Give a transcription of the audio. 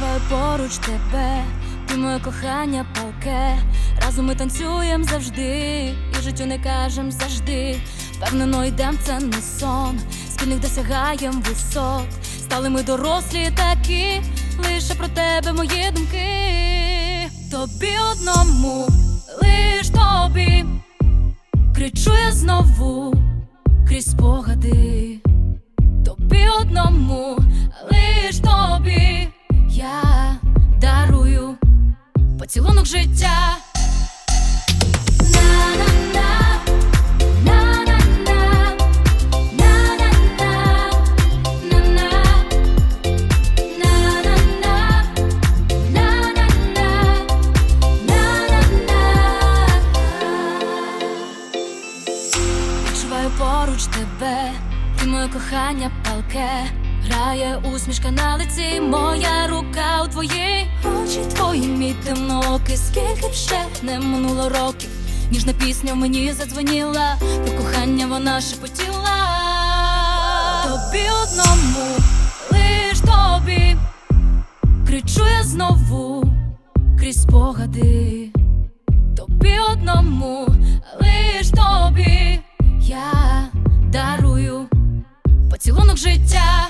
Відчуваю поруч тебе, ти моє кохання палке. Разом ми танцюєм завжди, і життю не кажем завжди. Впевнено йдем, це не сон. Спільних досягаєм висот. Стали ми дорослі такі, лише про тебе мої думки. Тобі одному, лиш тобі, кричу я знову крізь спогади. Поцілунок життя. Відчуваю поруч тебе, ти моє кохання палке. Грає усмішка на лиці, моя рука у твоїй мій скільки б ще не минуло років, ніжна пісня в мені задзвоніла, про кохання вона шепотіла. Тобі одному, лиш тобі, кричу я знову крізь спогади, тобі одному, лиш тобі, я дарую поцілунок життя.